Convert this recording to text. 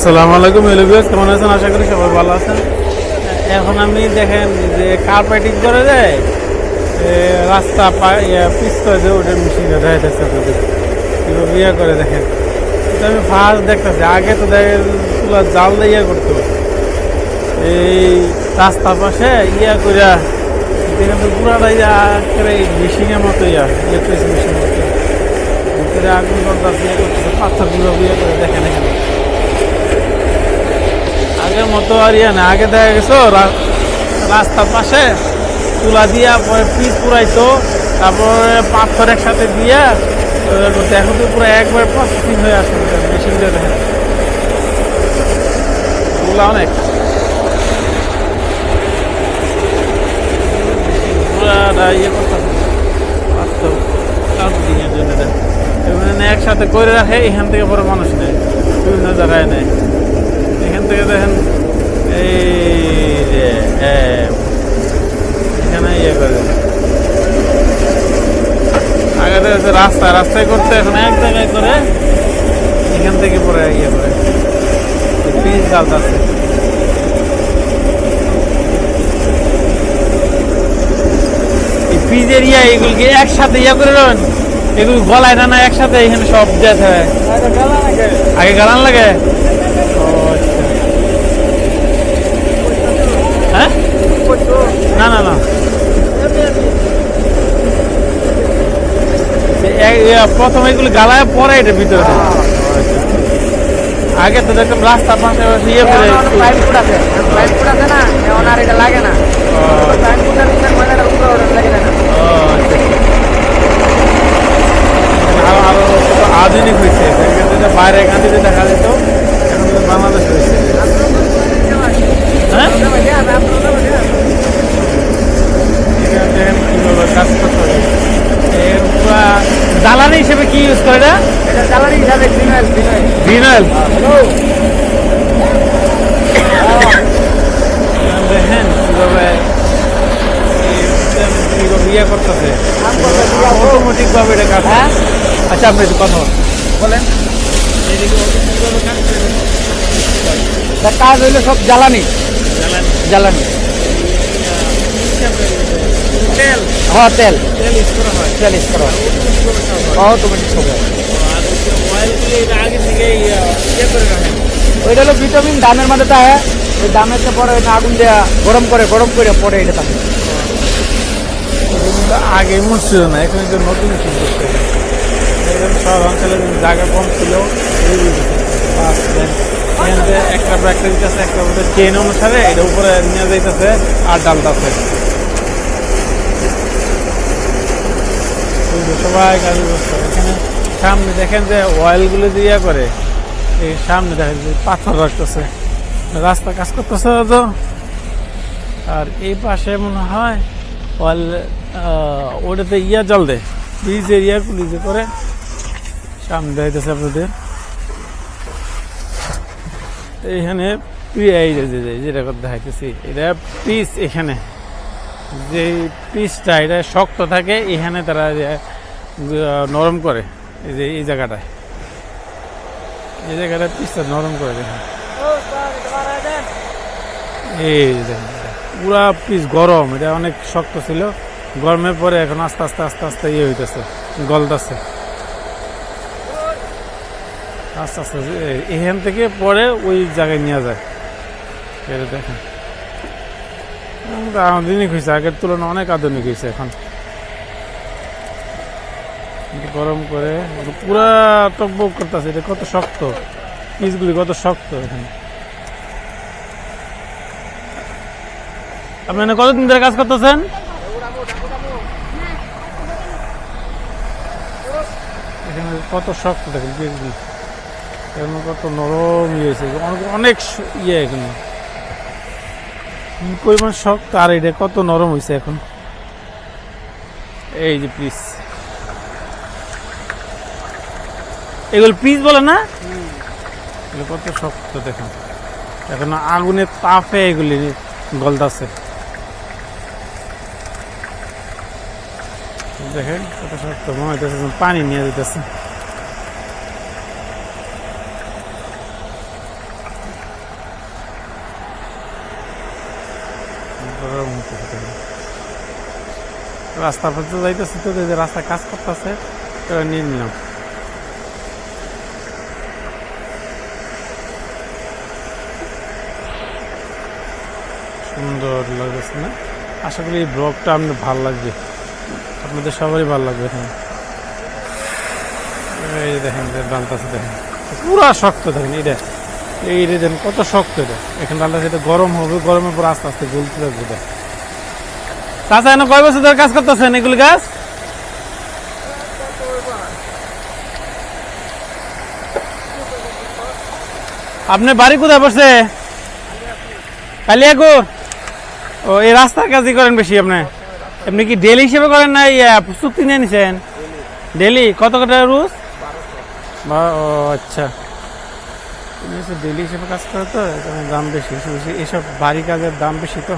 আসসালামু আলাইকুম এলবিএস কেমন আছেন? আশা করি সবাই ভালো আছেন। এখন আমি দেখেন যে কার্পেটিং করে দেয় রাস্তা পিস করে দেয় ওটার মেশিনে দেখাইতেছে আপনাদের। ইয়ে করে দেখেন। এটা আমি ফার্স্ট দেখতেছি, আগে তো দেখেন চুলা জাল দিয়ে ইয়ে করতো। এই রাস্তার পাশে ইয়া করে দেখেন তো পুরাটা ইয়া করে মেশিনের মতো ইয়া ইলেকট্রিক মেশিনের মতো। আগুন করতেছে ইয়ে করতেছে পাথরগুলো ইয়ে করে দেখেন এখানে। আগের মতো আর ইয়ে না আগে দেখা গেছো রাস্তার পাশে তুলা দিয়া পরে পিস পুরাইতো, তারপরে পাথর একসাথে দিয়া করতো। এখন তো পুরো একবার প্রসেসিং হয়ে আসে মেশিন দিয়ে দেখেন। তুলা অনেক। ইয়ে দেখ এখানে একসাথে করে রাখে, এখান থেকে পরে মানুষ নেয়। বিভিন্ন জায়গায় নেয়। থেকে দেখেন। এই যে এখানে ইয়ে করে। আগে থেকে রাস্তা রাস্তায় করতে এখন এক জায়গায় করে এখান থেকে পরে ইয়ে করে। পিস ইয়া এগুলিকে একসাথে ইয়া করে দেবেন এগুলো গলায় না না একসাথে এখানে সব যেতে হয় আগে গালান লাগে ও আচ্ছা হ্যাঁ না না না এ- এ- প্রথমে এগুলো গালায় পরে এটা ভিতরে। আগে তো দেখতাম রাস্তার পাশে ইয়ে করে আছে। আছে না এখন আর এটা লাগে না। ভিতরে ময়লাটা উপরে লাগে না। আচ্ছা। আরও আধুনিক হয়েছে। বাইরে এখান থেকে দেখা যেত। এখন বাংলাদেশ হয়েছে হ্যাঁ এখানে দেখেন কীভাবে কাজ করতে হবে এ, পুরা জ্বালানি হিসেবে কি ইউজ করে এটা এটা জ্বালানি হিসাবে ফিনাইল ফিনাইল ভিনাল হ্যালো দেখেন কীভাবে এই কীভাবে ইয়ে করতেছে অটোমেটিক ভাবে এটা কাজ হ্যাঁ আচ্ছা আপনি একটু কথা বলেন। বলেন কাজ হইল সব জ্বালানি। জ্বালানি। তেল। হ্যাঁ তেল। তেল ইউজ করা হয়। তেল ইউজ করা অটোমেটিক সব হয়। আর অয়েলগুলি এটা আগে থেকে ইয়ে করে রাখেন ওইটা হলো ভিটামিন দামের মধ্যে থাকে ওই দামের পরে ওইটা আগুন দেওয়া গরম করে গরম করে পরে এটা থাকে আগে এমন ছিল না এখন নতুন করতে দেখবেন শহর অঞ্চলে জায়গা কম ছিল একটা ব্যাগটা দিতেছে একটা চেন অনুসারে এটা উপরে নিয়ে যাইতেছে আর ডালটাছে সবাই গাড়ি বসছে। এখানে সামনে দেখেন যে অয়েলগুলো দিয়ে করে, এই সামনে দেখেন যে পাথর রাখতেছে। রাস্তা কাজ করতেছে তো। আর এই পাশে মনে হয় অয়েল ওটাতে ইয়া জল দেয় ব্রিজের ইয়াগুলি যে করে সামনে দেখাইতেছে আপনাদের। এইখানে পি- এই যে- যে- যে- যেটা দেখাইতেছি, এটা পিস এখানে। যে পিসটা, এটা শক্ত থাকে, এখানে তারা নরম করে, এই যে, এই জায়গাটায়। এই জায়গাটা পিসটা নরম করে দেখেন। এই দেখেন, পুরা পিস গরম, এটা অনেক শক্ত ছিল। গরমের পরে এখন আস্তে আস্তে আস্তে আস্তে ইয়ে হইতেছে, গলতেছে। আস্তে এ- এখান থেকে পরে ওই জায়গায় নিয়ে যায়। দেখেন। আধুনিক হয়েছে আগের তুলনায় অনেক আধুনিক হয়েছে এখন। গরম করে পুরা টকবক করতেছে, এটা কত শক্ত। পিসগুলি কত শক্ত এখানে। আপনি কতদিন ধরে কাজ করতেছেন? এখানে কত শক্ত দেখেন পিসগুলি। এখানে কত নরম হয়েছে অনেক অনেক ইয়ে এখানে কি পরিমাণ শক্ত আর এটা কত নরম হয়েছে এখন। এই যে পিস এগুলো পিস বলে না? এগুলো কত শক্ত দেখেন। এখন আগুনের তাপে এগুলি গলদাছে দেখেন কত শক্ত মনে হইতেছে পানি নিয়ে যেতেছে হইতেছে দেখেন। রাস্তা পর্যন্ত যাইতেছে তো যে রাস্তা কাজ করতেছে, তো নিয়ে নিলাম। সুন্দর লাগতেছে না? আশা করি এই ব্লগটা আপনার ভালো লাগবে। আপনাদের সবারই ভালো লাগবে হ্যাঁ। এই যে দেখেন ডালতাছে দেখেন। পুরা শক্ত, দেখেন এটা এই যে কত শক্ত এটা। এখানে ডালটা সেটা গরম হবে, গরমের পর আস্তে আস্তে গলতে থাকবে চাচা, এনে কয় বছর ধরে কাজ করতেছেন এগুলি গাছ? আপনি বাড়ি কোথায় বসে? কালিয়াকুর? ও, এই রাস্তার কাজই করেন বেশি আপনি। আপনি কি ডেলি হিসেবে করেন না চুক্তি নিয়ে নিছেন? ডেলি? কত কত রুজ? ও আচ্ছা। ডেলি হিসেবে কাজ করে তো এখানে দাম বেশি। এসব বাড়ি কাজের দাম বেশি তো।